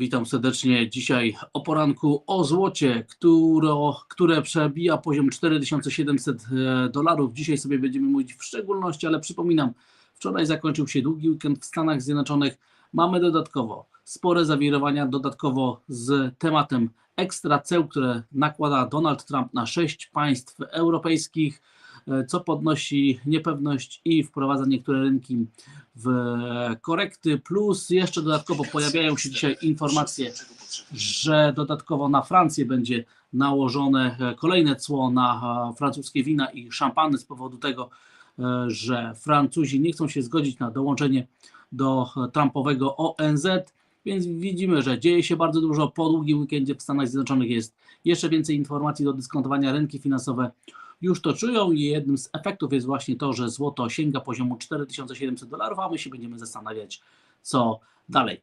Witam serdecznie dzisiaj o poranku o złocie, które, które przebija poziom 4700 e, dolarów. Dzisiaj sobie będziemy mówić w szczególności, ale przypominam, wczoraj zakończył się długi weekend w Stanach Zjednoczonych. Mamy dodatkowo spore zawirowania, dodatkowo z tematem ekstra ceł, które nakłada Donald Trump na sześć państw europejskich, co podnosi niepewność i wprowadza niektóre rynki w korekty, plus jeszcze dodatkowo pojawiają się dzisiaj informacje, że dodatkowo na Francję będzie nałożone kolejne cło na francuskie wina i szampany z powodu tego, że Francuzi nie chcą się zgodzić na dołączenie do Trumpowego ONZ, więc widzimy, że dzieje się bardzo dużo. Po długim weekendzie w Stanach Zjednoczonych jest jeszcze więcej informacji do dyskontowania. Rynki finansowe już to czują i jednym z efektów jest właśnie to, że złoto sięga poziomu 4700 dolarów, a my się będziemy zastanawiać, co dalej.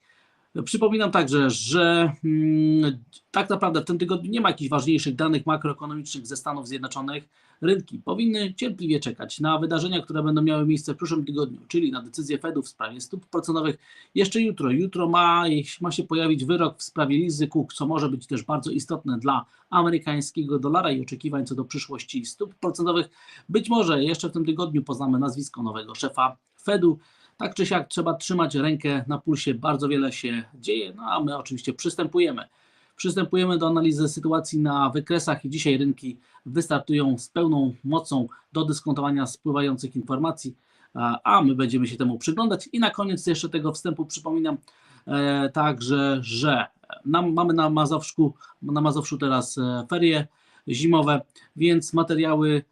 Przypominam także, że hmm, tak naprawdę w tym tygodniu nie ma jakichś ważniejszych danych makroekonomicznych ze Stanów Zjednoczonych. Rynki powinny cierpliwie czekać na wydarzenia, które będą miały miejsce w przyszłym tygodniu, czyli na decyzję Fedu w sprawie stóp procentowych jeszcze jutro. Jutro ma, ma się pojawić wyrok w sprawie Lizy Cook, co może być też bardzo istotne dla amerykańskiego dolara i oczekiwań co do przyszłości stóp procentowych. Być może jeszcze w tym tygodniu poznamy nazwisko nowego szefa Fedu. Tak czy siak trzeba trzymać rękę na pulsie, bardzo wiele się dzieje, no a my oczywiście przystępujemy. Przystępujemy do analizy sytuacji na wykresach i dzisiaj rynki wystartują z pełną mocą do dyskontowania spływających informacji, a my będziemy się temu przyglądać. I na koniec jeszcze tego wstępu przypominam e, także, że mamy na Mazowszu, na Mazowszu teraz e, ferie zimowe, więc materiały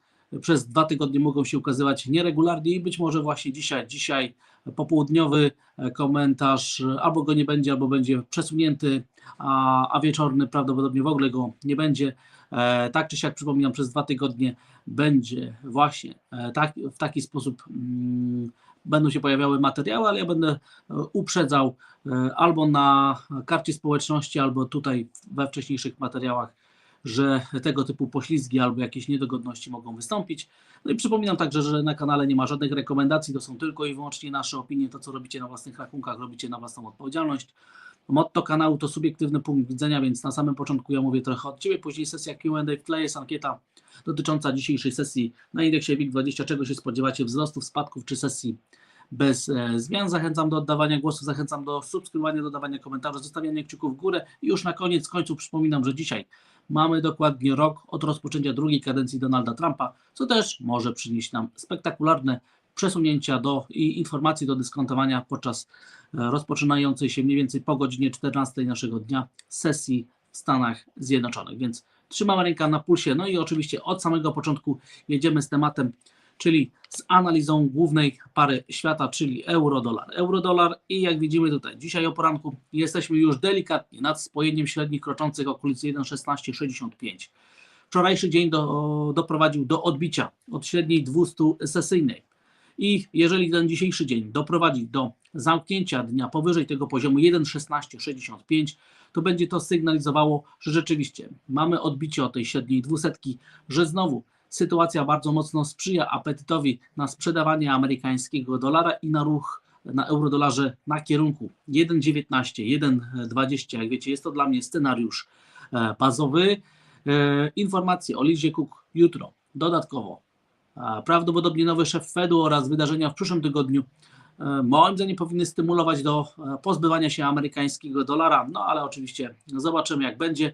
przez dwa tygodnie mogą się ukazywać nieregularnie i być może właśnie dzisiaj, dzisiaj popołudniowy komentarz albo go nie będzie, albo będzie przesunięty, a, a wieczorny prawdopodobnie w ogóle go nie będzie. E, tak czy siak przypominam, przez dwa tygodnie będzie właśnie e, tak, w taki sposób mm, będą się pojawiały materiały, ale ja będę e, uprzedzał albo na karcie społeczności, albo tutaj we wcześniejszych materiałach że tego typu poślizgi albo jakieś niedogodności mogą wystąpić. No i przypominam także, że na kanale nie ma żadnych rekomendacji, to są tylko i wyłącznie nasze opinie, to co robicie na własnych rachunkach, robicie na własną odpowiedzialność. Motto kanału to subiektywny punkt widzenia, więc na samym początku ja mówię trochę od Ciebie, później sesja Q&A w tle jest ankieta dotycząca dzisiejszej sesji na indeksie WIG20, czego się spodziewacie, wzrostów, spadków czy sesji bez e, zmian. Zachęcam do oddawania głosu, zachęcam do subskrybowania, dodawania komentarzy, zostawiania kciuków w górę i już na koniec końców przypominam, że dzisiaj mamy dokładnie rok od rozpoczęcia drugiej kadencji Donalda Trumpa, co też może przynieść nam spektakularne przesunięcia do i informacji do dyskontowania podczas e, rozpoczynającej się mniej więcej po godzinie 14 naszego dnia sesji w Stanach Zjednoczonych. Więc trzymamy rękę na pulsie. No i oczywiście od samego początku jedziemy z tematem czyli z analizą głównej pary świata, czyli euro-dolar. Euro-dolar i jak widzimy tutaj, dzisiaj o poranku jesteśmy już delikatnie nad spojeniem średnich kroczących okolicy 1,1665. Wczorajszy dzień do, doprowadził do odbicia od średniej 200 sesyjnej. I jeżeli ten dzisiejszy dzień doprowadzi do zamknięcia dnia powyżej tego poziomu 1,1665, to będzie to sygnalizowało, że rzeczywiście mamy odbicie od tej średniej dwusetki, że znowu sytuacja bardzo mocno sprzyja apetytowi na sprzedawanie amerykańskiego dolara i na ruch na eurodolarze na kierunku 1,19, 1,20. Jak wiecie, jest to dla mnie scenariusz e, bazowy. E, informacje o Lizie Cook jutro. Dodatkowo e, prawdopodobnie nowy szef Fedu oraz wydarzenia w przyszłym tygodniu moim zdaniem powinny stymulować do pozbywania się amerykańskiego dolara, no ale oczywiście zobaczymy jak będzie.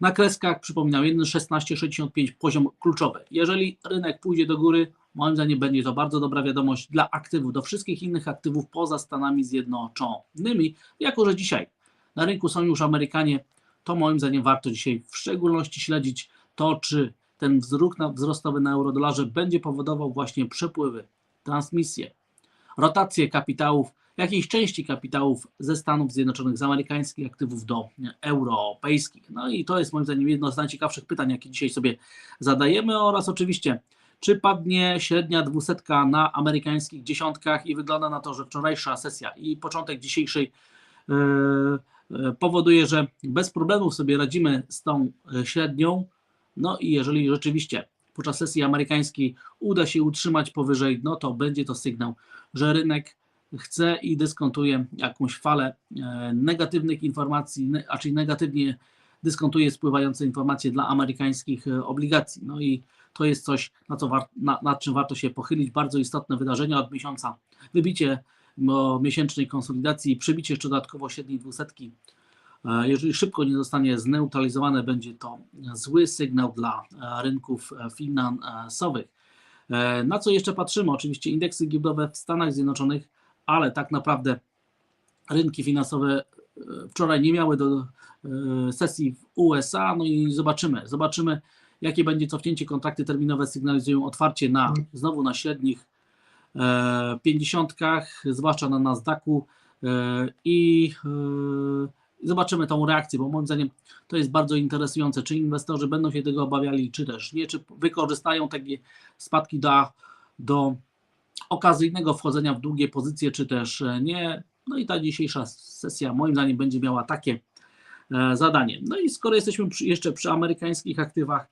Na kreskach przypominam 1,1665 poziom kluczowy. Jeżeli rynek pójdzie do góry, moim zdaniem będzie to bardzo dobra wiadomość dla aktywów, do wszystkich innych aktywów poza Stanami Zjednoczonymi. Jako, że dzisiaj na rynku są już Amerykanie, to moim zdaniem warto dzisiaj w szczególności śledzić to, czy ten wzrostowy na eurodolarze będzie powodował właśnie przepływy, transmisje, rotacje kapitałów jakiejś części kapitałów ze Stanów Zjednoczonych, z amerykańskich aktywów do europejskich. No i to jest moim zdaniem jedno z najciekawszych pytań, jakie dzisiaj sobie zadajemy oraz oczywiście czy padnie średnia dwusetka na amerykańskich dziesiątkach i wygląda na to, że wczorajsza sesja i początek dzisiejszej yy, powoduje, że bez problemów sobie radzimy z tą e, średnią. No i jeżeli rzeczywiście podczas sesji amerykańskiej uda się utrzymać powyżej, no to będzie to sygnał, że rynek chce i dyskontuje jakąś falę e, negatywnych informacji, a czyli negatywnie dyskontuje spływające informacje dla amerykańskich e, obligacji. No i to jest coś, na co na, nad czym warto się pochylić. Bardzo istotne wydarzenia od miesiąca. Wybicie miesięcznej konsolidacji i przybicie jeszcze dodatkowo średniej dwusetki. E, Jeżeli szybko nie zostanie zneutralizowane, będzie to zły sygnał dla rynków finansowych. Na co jeszcze patrzymy? Oczywiście indeksy giełdowe w Stanach Zjednoczonych, ale tak naprawdę rynki finansowe e, wczoraj nie miały do e, sesji w USA, no i zobaczymy, zobaczymy jakie będzie cofnięcie, kontrakty terminowe sygnalizują otwarcie na, znowu na średnich e, 50, zwłaszcza na Nasdaqu e, i e, zobaczymy tą reakcję, bo moim zdaniem to jest bardzo interesujące, czy inwestorzy będą się tego obawiali, czy też nie, czy wykorzystają takie spadki do, do okazyjnego wchodzenia w długie pozycje, czy też e, nie. No i ta dzisiejsza sesja moim zdaniem będzie miała takie e, zadanie. No i skoro jesteśmy przy, jeszcze przy amerykańskich aktywach,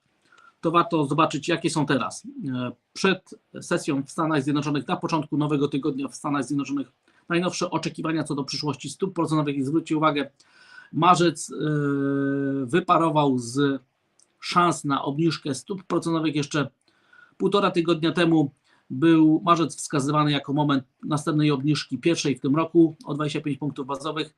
to warto zobaczyć, jakie są teraz. E, Przed sesją w Stanach Zjednoczonych, na początku nowego tygodnia w Stanach Zjednoczonych, najnowsze oczekiwania co do przyszłości stóp procentowych i zwróćcie uwagę, marzec wyparował z szans na obniżkę stóp procentowych jeszcze półtora tygodnia temu był marzec wskazywany jako moment następnej obniżki pierwszej w tym roku o 25 punktów bazowych.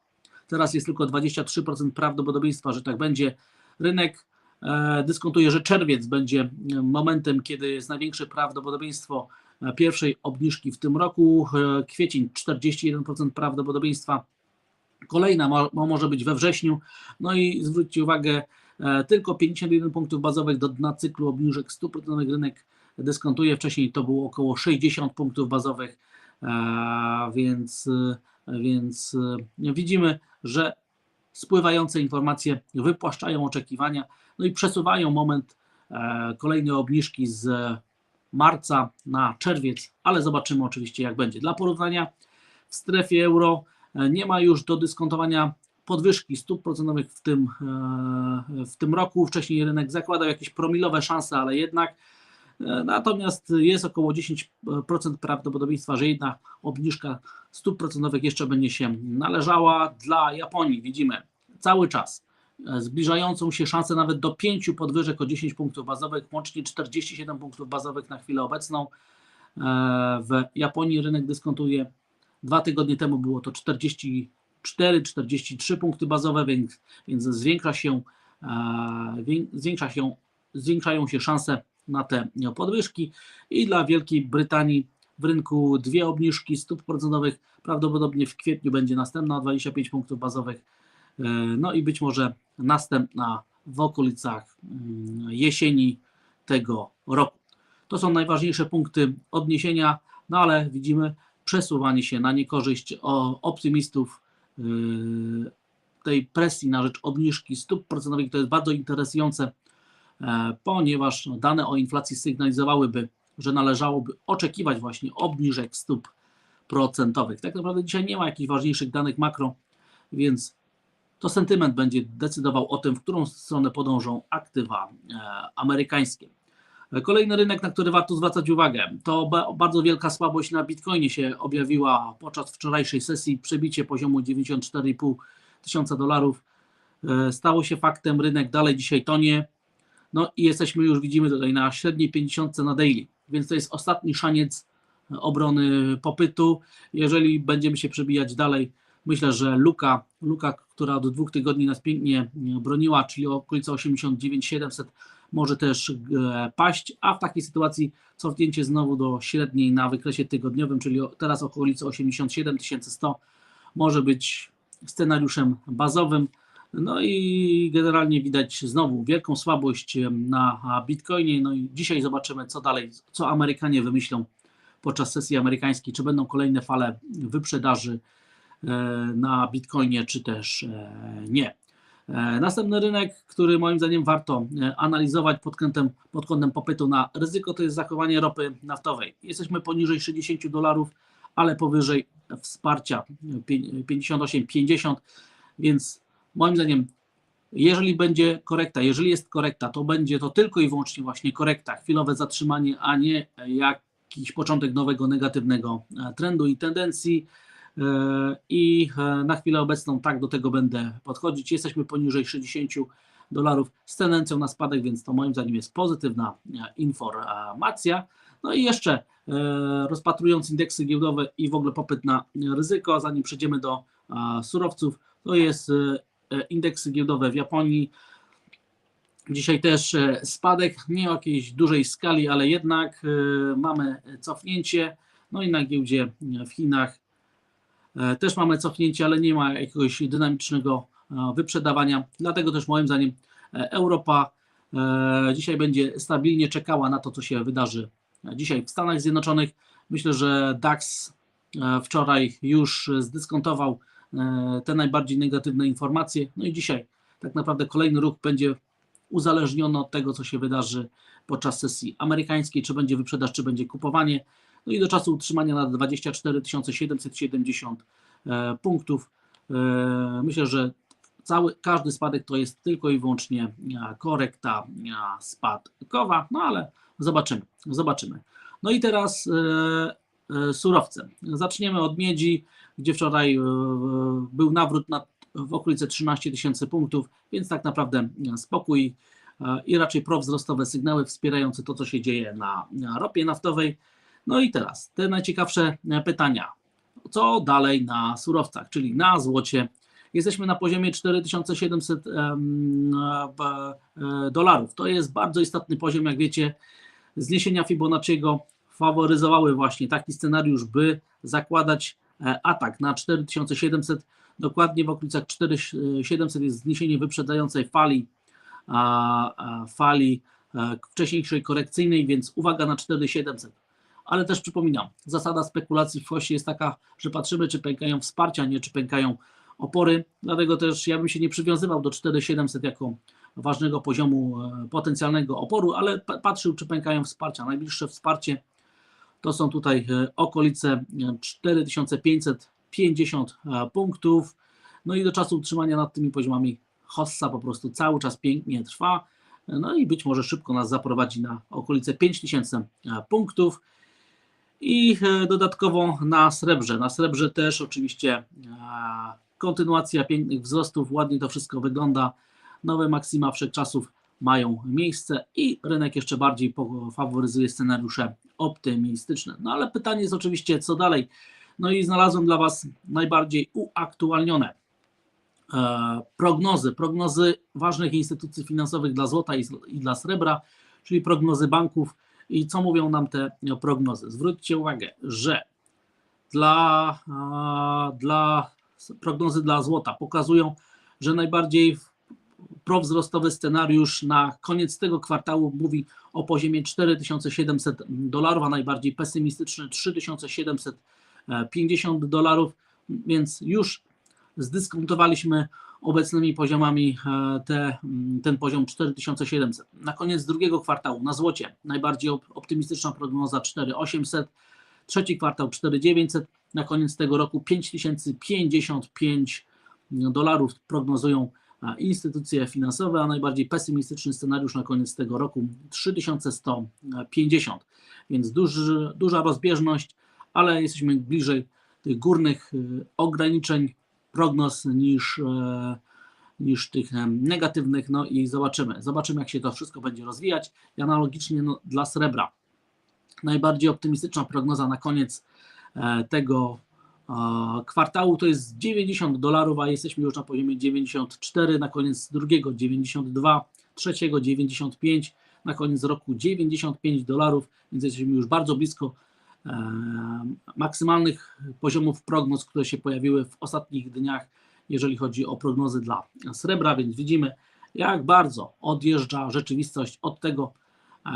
Teraz jest tylko 23% prawdopodobieństwa, że tak będzie. Rynek e, dyskontuje, że czerwiec będzie e, momentem, kiedy jest największe prawdopodobieństwo e, pierwszej obniżki w tym roku. Kwiecień 41% prawdopodobieństwa. Kolejna mo, mo- może być we wrześniu. No i zwróćcie uwagę, tylko 51 punktów bazowych do dna cyklu obniżek 100% rynek dyskontuje. Wcześniej to było około 60 punktów bazowych, e, więc, e, więc e, widzimy, że spływające informacje wypłaszczają oczekiwania, no i przesuwają moment kolejnej obniżki z marca na czerwiec, ale zobaczymy oczywiście jak będzie. Dla porównania w strefie euro nie ma już do dyskontowania podwyżki stóp procentowych w tym, w tym roku. Wcześniej rynek zakładał jakieś promilowe szanse, ale jednak Natomiast jest około 10% prawdopodobieństwa, że jedna obniżka stóp procentowych jeszcze będzie się należała. Dla Japonii widzimy cały czas zbliżającą się szansę nawet do 5 podwyżek o 10 punktów bazowych, łącznie 47 punktów bazowych na chwilę obecną. W Japonii rynek dyskontuje. Dwa tygodnie temu było to 44-43 punkty bazowe, więc, więc zwiększa się, e, wię- zwiększa się, zwiększają się szanse na te podwyżki i dla Wielkiej Brytanii w rynku dwie obniżki stóp procentowych, prawdopodobnie w kwietniu będzie następna o 25 punktów bazowych, e, no i być może następna w okolicach mm, jesieni tego roku. To są najważniejsze punkty odniesienia, no ale widzimy przesuwanie się na niekorzyść optymistów yy, tej presji na rzecz obniżki stóp procentowych. To jest bardzo interesujące, e, ponieważ no, dane o inflacji sygnalizowałyby, że należałoby oczekiwać właśnie obniżek stóp procentowych. Tak naprawdę dzisiaj nie ma jakichś ważniejszych danych makro, więc to sentyment będzie decydował o tym, w którą stronę podążą aktywa e, amerykańskie. Kolejny rynek, na który warto zwracać uwagę, to ba- bardzo wielka słabość na Bitcoinie się objawiła podczas wczorajszej sesji. Przebicie poziomu 94,5 tysiąca dolarów e, stało się faktem. Rynek dalej dzisiaj tonie. No i jesteśmy już, widzimy tutaj na średniej 50 na daily, więc to jest ostatni szaniec obrony popytu. Jeżeli będziemy się przebijać dalej, myślę, że luka, luka, która od dwóch tygodni nas pięknie broniła, czyli okolica 89 700 może też e, paść, a w takiej sytuacji cofnięcie znowu do średniej na wykresie tygodniowym, czyli teraz okolice 87 100 może być scenariuszem bazowym. No i generalnie widać znowu wielką słabość na Bitcoinie. No i dzisiaj zobaczymy, co dalej, co Amerykanie wymyślą podczas sesji amerykańskiej, czy będą kolejne fale wyprzedaży e, na Bitcoinie, czy też e, nie. E, Następny rynek, który moim zdaniem warto analizować pod kątem, pod kątem popytu na ryzyko, to jest zachowanie ropy naftowej. Jesteśmy poniżej 60 dolarów, ale powyżej wsparcia pie- 58-50, więc moim zdaniem, jeżeli będzie korekta, jeżeli jest korekta, to będzie to tylko i wyłącznie właśnie korekta, chwilowe zatrzymanie, a nie jakiś początek nowego negatywnego e, trendu i tendencji. i na chwilę obecną tak do tego będę podchodzić. Jesteśmy poniżej 60 dolarów z tendencją na spadek, więc to moim zdaniem jest pozytywna informacja. No i jeszcze rozpatrując indeksy giełdowe i w ogóle popyt na ryzyko, zanim przejdziemy do surowców, to jest indeksy giełdowe w Japonii. Dzisiaj też spadek, nie o jakiejś dużej skali, ale jednak mamy cofnięcie. No i na giełdzie w Chinach też mamy cofnięcie, ale nie ma jakiegoś dynamicznego wyprzedawania. Dlatego też moim zdaniem Europa dzisiaj będzie stabilnie czekała na to, co się wydarzy dzisiaj w Stanach Zjednoczonych. Myślę, że DAX wczoraj już zdyskontował te najbardziej negatywne informacje. No i dzisiaj tak naprawdę kolejny ruch będzie uzależniony od tego, co się wydarzy podczas sesji amerykańskiej, czy będzie wyprzedaż, czy będzie kupowanie. No i do czasu utrzymania na 24 770 punktów. Myślę, że cały, każdy spadek to jest tylko i wyłącznie korekta spadkowa, no ale zobaczymy, zobaczymy. No i teraz surowce. Zaczniemy od miedzi, gdzie wczoraj był nawrót na, w okolice 13 tysięcy punktów, więc tak naprawdę spokój i raczej prowzrostowe sygnały wspierające to, co się dzieje na, na ropie naftowej. No i teraz te najciekawsze pytania. Co dalej na surowcach, czyli na złocie? Jesteśmy na poziomie 4700 dolarów. To jest bardzo istotny poziom, jak wiecie. Zniesienia Fibonacciego faworyzowały właśnie taki scenariusz, by zakładać atak na 4700. Dokładnie w okolicach 4700 jest zniesienie wyprzedzającej fali, fali wcześniejszej korekcyjnej, więc uwaga na 4700 ale też przypominam, zasada spekulacji w fosie jest taka, że patrzymy, czy pękają wsparcia, nie czy pękają opory. Dlatego też ja bym się nie przywiązywał do 4700 jako ważnego poziomu potencjalnego oporu, ale patrzył, czy pękają wsparcia. Najbliższe wsparcie to są tutaj okolice 4550 punktów. No i do czasu utrzymania nad tymi poziomami hossa po prostu cały czas pięknie trwa. No i być może szybko nas zaprowadzi na okolice 5000 punktów. I dodatkowo na srebrze. Na srebrze też oczywiście kontynuacja pięknych wzrostów, ładnie to wszystko wygląda. Nowe maksima wszechczasów mają miejsce i rynek jeszcze bardziej faworyzuje scenariusze optymistyczne. No ale pytanie jest oczywiście, co dalej? No i znalazłem dla Was najbardziej uaktualnione e, prognozy, prognozy ważnych instytucji finansowych dla złota i, dla srebra, czyli prognozy banków i co mówią nam te prognozy? Zwróćcie uwagę, że dla, dla prognozy dla złota pokazują, że najbardziej prowzrostowy scenariusz na koniec tego kwartału mówi o poziomie 4700 dolarów, a najbardziej pesymistyczny 3750 dolarów, więc już zdyskontowaliśmy obecnymi poziomami te, ten poziom 4700. Na koniec drugiego kwartału na złocie najbardziej optymistyczna prognoza 4800, trzeci kwartał 4900, na koniec tego roku 5055 dolarów prognozują instytucje finansowe, a najbardziej pesymistyczny scenariusz na koniec tego roku 3150. Więc duży, duża rozbieżność, ale jesteśmy bliżej tych górnych ograniczeń prognoz niż, niż tych negatywnych. No i zobaczymy. Zobaczymy, jak się to wszystko będzie rozwijać. I analogicznie no, dla srebra. Najbardziej optymistyczna prognoza na koniec tego kwartału to jest 90 dolarów, a jesteśmy już na poziomie 94, na koniec drugiego 92, trzeciego 95, na koniec roku 95 dolarów, więc jesteśmy już bardzo blisko e, maksymalnych poziomów prognoz, które się pojawiły w ostatnich dniach, jeżeli chodzi o prognozy dla srebra, więc widzimy, jak bardzo odjeżdża rzeczywistość od tego, e,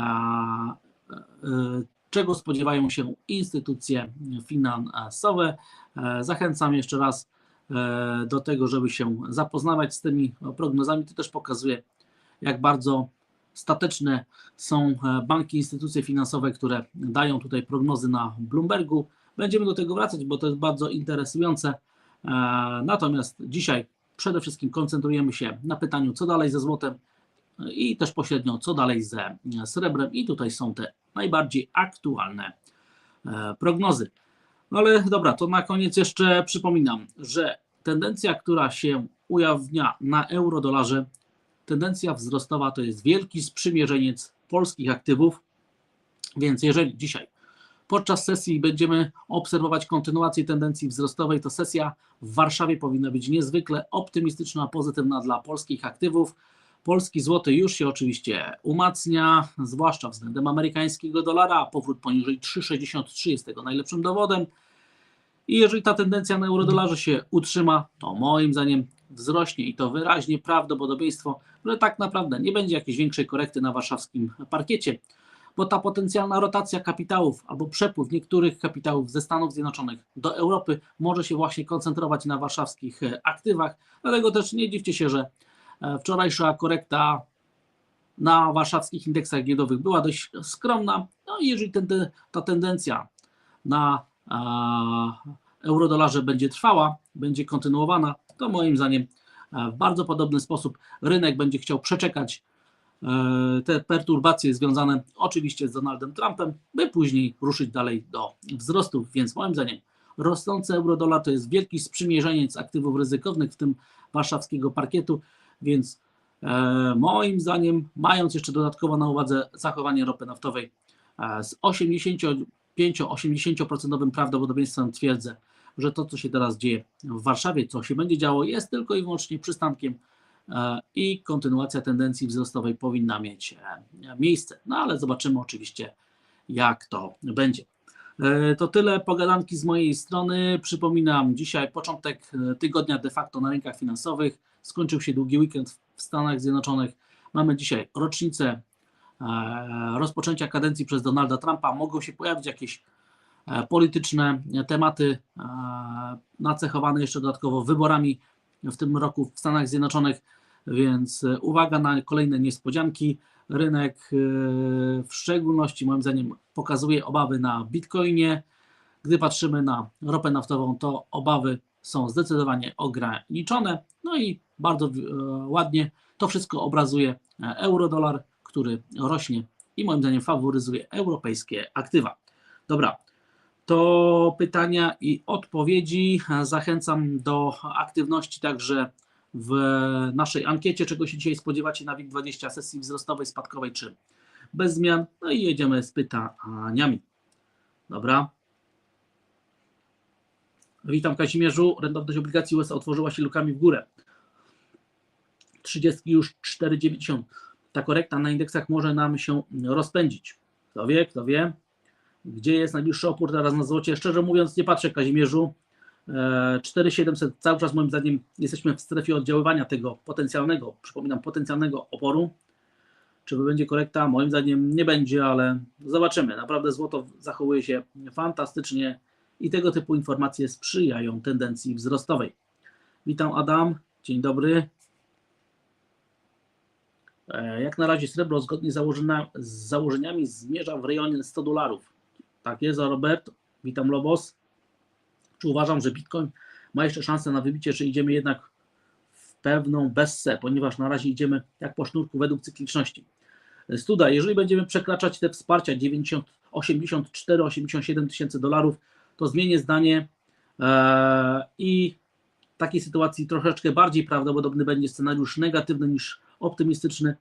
czego spodziewają się instytucje finansowe. E, zachęcam jeszcze raz e, do tego, żeby się zapoznawać z tymi prognozami. To też pokazuje, jak bardzo stateczne są e, banki, instytucje finansowe, które dają tutaj prognozy na Bloombergu. Będziemy do tego wracać, bo to jest bardzo interesujące. Natomiast dzisiaj przede wszystkim koncentrujemy się na pytaniu, co dalej ze złotem i też pośrednio, co dalej ze srebrem. I tutaj są te najbardziej aktualne prognozy. No ale dobra, to na koniec jeszcze przypominam, że tendencja, która się ujawnia na euro-dolarze, tendencja wzrostowa to jest wielki sprzymierzeniec polskich aktywów, więc jeżeli dzisiaj podczas sesji będziemy obserwować kontynuację tendencji wzrostowej, to sesja w Warszawie powinna być niezwykle optymistyczna, pozytywna dla polskich aktywów. Polski złoty już się oczywiście umacnia, zwłaszcza względem amerykańskiego dolara, powrót poniżej 3,63 jest tego najlepszym dowodem. I jeżeli ta tendencja na eurodolarze się utrzyma, to moim zdaniem wzrośnie i to wyraźnie prawdopodobieństwo, że tak naprawdę nie będzie jakiejś większej korekty na warszawskim parkiecie, bo ta potencjalna rotacja kapitałów albo przepływ niektórych kapitałów ze Stanów Zjednoczonych do Europy może się właśnie koncentrować na warszawskich aktywach. Dlatego też nie dziwcie się, że wczorajsza korekta na warszawskich indeksach giełdowych była dość skromna. No i jeżeli ten, ta tendencja na eurodolarze będzie trwała, będzie kontynuowana, to moim zdaniem e, w bardzo podobny sposób rynek będzie chciał przeczekać e, te perturbacje związane oczywiście z Donaldem Trumpem, by później ruszyć dalej do wzrostów. Więc moim zdaniem rosnący eurodolar to jest wielki sprzymierzeniec aktywów ryzykownych, w tym warszawskiego parkietu, więc e, moim zdaniem, mając jeszcze dodatkowo na uwadze zachowanie ropy naftowej z 85-80% prawdopodobieństwem twierdzę, że to, co się teraz dzieje w Warszawie, co się będzie działo, jest tylko i wyłącznie przystankiem e, i kontynuacja tendencji wzrostowej powinna mieć e, miejsce. No ale zobaczymy oczywiście, jak to będzie. E, to tyle pogadanki z mojej strony. Przypominam, dzisiaj początek tygodnia de facto na rynkach finansowych. Skończył się długi weekend w Stanach Zjednoczonych. Mamy dzisiaj rocznicę rozpoczęcia kadencji przez Donalda Trumpa. Mogą się pojawić jakieś E, polityczne tematy e, nacechowane jeszcze dodatkowo wyborami w tym roku w Stanach Zjednoczonych, więc e, uwaga na kolejne niespodzianki. Rynek w szczególności moim zdaniem pokazuje obawy na Bitcoinie. Gdy patrzymy na ropę naftową, to obawy są zdecydowanie ograniczone. No i bardzo ładnie to wszystko obrazuje euro-dolar, który rośnie i moim zdaniem faworyzuje europejskie aktywa. Dobra, to pytania i odpowiedzi. Zachęcam do aktywności także w naszej ankiecie, czego się dzisiaj spodziewacie na WIG20 sesji wzrostowej, spadkowej czy bez zmian. No i jedziemy z pytaniami. Dobra. Witam Kazimierzu. Rentowność obligacji USA otworzyła się lukami w górę. 30 już 4,90. Ta korekta na indeksach może nam się rozpędzić. Kto wie, kto wie. Gdzie jest najbliższy opór teraz na złocie? Szczerze mówiąc, nie patrzę, Kazimierzu. 4700, cały czas moim zdaniem jesteśmy w strefie oddziaływania tego potencjalnego, przypominam, potencjalnego oporu. Czy będzie korekta? Moim zdaniem nie będzie, ale zobaczymy. Naprawdę złoto zachowuje się fantastycznie i tego typu informacje sprzyjają tendencji wzrostowej. Witam Adam, dzień dobry. E, jak na razie srebro zgodnie z założeniami zmierza w rejonie 100 dolarów. Tak jest, Robert. Witam Lobos. Czy uważam, że Bitcoin ma jeszcze szansę na wybicie, czy idziemy jednak w pewną bessę, ponieważ na razie idziemy jak po sznurku według cykliczności. Studa, jeżeli będziemy przekraczać te wsparcia 90, 84, 87 tysięcy dolarów, to zmienię zdanie ee, i w takiej sytuacji troszeczkę bardziej prawdopodobny będzie scenariusz negatywny niż optymistyczny,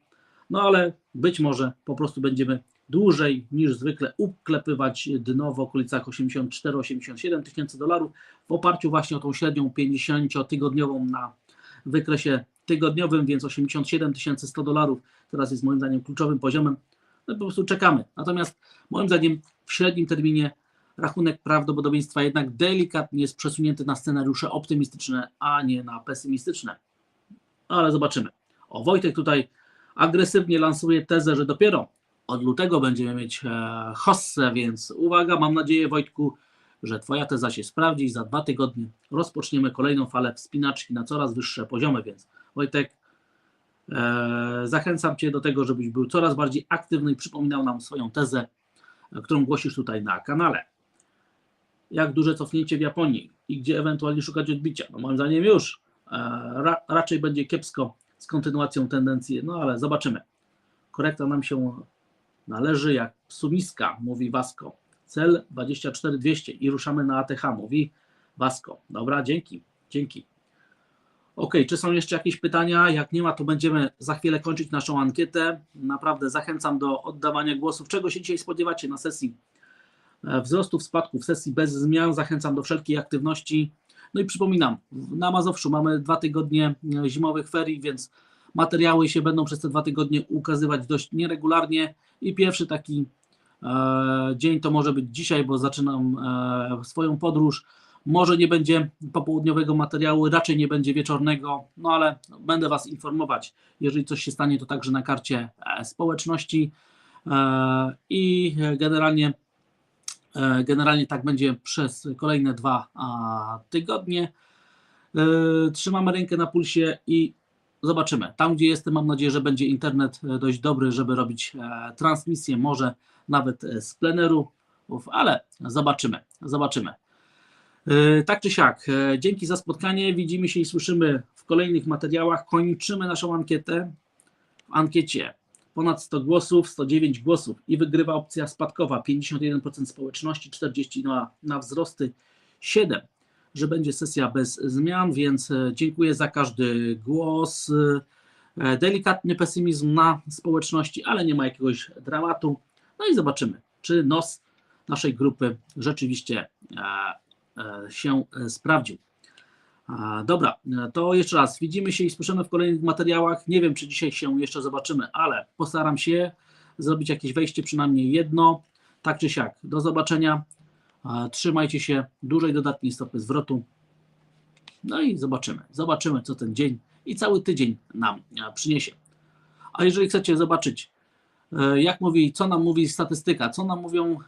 no ale być może po prostu będziemy dłużej niż zwykle uklepywać dno w okolicach 84-87 tysięcy dolarów w oparciu właśnie o tą średnią 50-tygodniową na wykresie tygodniowym, więc 87 100 dolarów teraz jest moim zdaniem kluczowym poziomem. No po prostu czekamy. Natomiast moim zdaniem w średnim terminie rachunek prawdopodobieństwa jednak delikatnie jest przesunięty na scenariusze optymistyczne, a nie na pesymistyczne. Ale zobaczymy. O, Wojtek tutaj agresywnie lansuje tezę, że dopiero od lutego będziemy mieć e, hossę, więc uwaga, mam nadzieję Wojtku, że Twoja teza się sprawdzi i za dwa tygodnie rozpoczniemy kolejną falę wspinaczki na coraz wyższe poziomy, więc Wojtek, e, zachęcam Cię do tego, żebyś był coraz bardziej aktywny i przypominał nam swoją tezę, e, którą głosisz tutaj na kanale. Jak duże cofnięcie w Japonii i gdzie ewentualnie szukać odbicia? No moim zdaniem już ra, raczej będzie kiepsko z kontynuacją tendencji, no ale zobaczymy. Korekta nam się należy jak sumiska, mówi Wasko. Cel 24200 i ruszamy na ATH, mówi Wasko. Dobra, dzięki, dzięki. Ok, czy są jeszcze jakieś pytania? Jak nie ma, to będziemy za chwilę kończyć naszą ankietę. Naprawdę zachęcam do oddawania głosów. Czego się dzisiaj spodziewacie na sesji e, wzrostów, spadków, sesji bez zmian? Zachęcam do wszelkiej aktywności. No i przypominam, na Mazowszu mamy dwa tygodnie e, zimowych ferii, więc materiały się będą przez te dwa tygodnie ukazywać dość nieregularnie i pierwszy taki e, dzień to może być dzisiaj, bo zaczynam e, swoją podróż. Może nie będzie popołudniowego materiału, raczej nie będzie wieczornego, no ale będę Was informować. Jeżeli coś się stanie, to także na karcie społeczności i generalnie, generalnie tak będzie przez kolejne dwa tygodnie. E, Trzymamy rękę na pulsie i zobaczymy. Tam, gdzie jestem, mam nadzieję, że będzie internet e, dość dobry, żeby robić e, transmisję, może nawet e, z pleneru, ale zobaczymy, zobaczymy. E, Tak czy siak, e, dzięki za spotkanie. Widzimy się i słyszymy w kolejnych materiałach. Kończymy naszą ankietę. W ankiecie ponad 100 głosów, 109 głosów i wygrywa opcja spadkowa 51% społeczności, 40 na, na wzrosty, 7, że będzie sesja bez zmian, więc e, dziękuję za każdy głos. E, Delikatny pesymizm na społeczności, ale nie ma jakiegoś dramatu. No i zobaczymy, czy nos naszej grupy rzeczywiście e, się sprawdził. Dobra, e, to jeszcze raz. Widzimy się i słyszymy w kolejnych materiałach. Nie wiem, czy dzisiaj się jeszcze zobaczymy, ale postaram się zrobić jakieś wejście, przynajmniej jedno. Tak czy siak. Do zobaczenia. Trzymajcie się dużej dodatniej stopy zwrotu. No i zobaczymy. Zobaczymy, co ten dzień i cały tydzień nam e, przyniesie. A jeżeli chcecie zobaczyć, e, jak mówi, co nam mówi statystyka, co nam mówią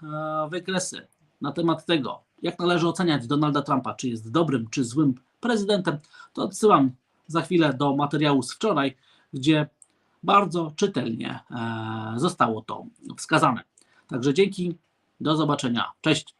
wykresy na temat tego, jak należy oceniać Donalda Trumpa, czy jest dobrym, czy złym prezydentem, to odsyłam za chwilę do materiału z wczoraj, gdzie bardzo czytelnie e, zostało to wskazane. Także dzięki, do zobaczenia. Cześć.